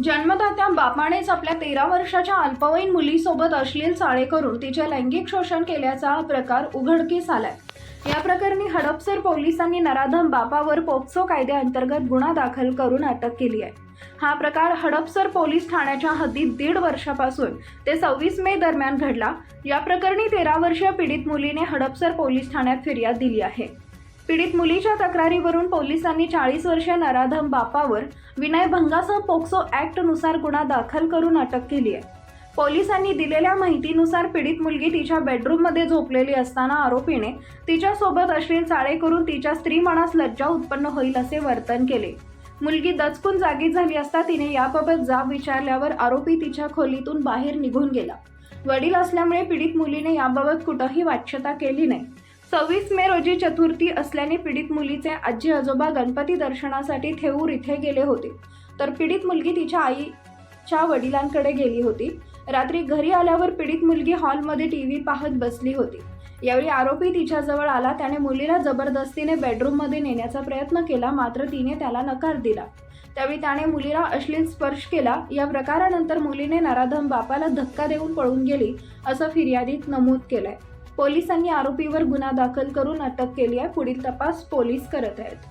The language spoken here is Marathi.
जन्मदात्या बापानेच आपल्या तेरा वर्षाच्या अल्पवयीन मुलीसोबत अश्लील चाळे करून तिचे लैंगिक शोषण केल्याचा हा प्रकार उघडकीस आलाय. या प्रकरणी हडपसर पोलिसांनी नराधम बापावर पोक्सो कायद्याअंतर्गत गुन्हा दाखल करून अटक केली आहे. हा प्रकार हडपसर पोलीस ठाण्याच्या हद्दीत दीड वर्षापासून ते सव्वीस मे दरम्यान घडला. या प्रकरणी तेरा वर्षीय पीडित मुलीने हडपसर पोलीस ठाण्यात फिर्याद दिली आहे. पीडित मुलीच्या तक्रारीवरून पोलिसांनी चाळीस वर्षीय नराधम बापावर विनयभंगासह पोक्सो ॲक्टनुसार गुन्हा दाखल करून अटक केली आहे. पोलिसांनी दिलेल्या माहितीनुसार पीडित मुलगी तिच्या बेडरूममध्ये झोपलेली असताना आरोपीने तिच्यासोबत अश्लील चाळे करून तिच्या स्त्री मनास लज्जा उत्पन्न होईल असे वर्तन केले. मुलगी दचकून जागी झाली असता तिने याबाबत जाब विचारल्यावर आरोपी तिच्या खोलीतून बाहेर निघून गेला. वडील असल्यामुळे पीडित मुलीने याबाबत कुठंही वाच्यता केली नाही. सव्वीस मे रोजी चतुर्थी असल्याने पीडित मुलीचे आजी आजोबा गणपती दर्शनासाठी थेऊर इथे गेले होते. तर पीडित मुलगी तिच्या आईच्या वडिलांकडे गेली होती. रात्री घरी आल्यावर पीडित मुलगी हॉलमध्ये टी व्ही पाहत बसली होती. यावेळी आरोपी तिच्याजवळ आला. त्याने मुलीला जबरदस्तीने बेडरूममध्ये नेण्याचा प्रयत्न केला मात्र तिने त्याला नकार दिला. त्यावेळी त्याने मुलीला अश्लील स्पर्श केला. या प्रकारानंतर मुलीने नराधम बापाला धक्का देऊन पळून गेली असं फिर्यादीत नमूद केलंय. पोलिसांनी आरोपीवर गुन्हा दाखल करून अटक केली आहे. पुढील तपास पोलीस करत आहेत.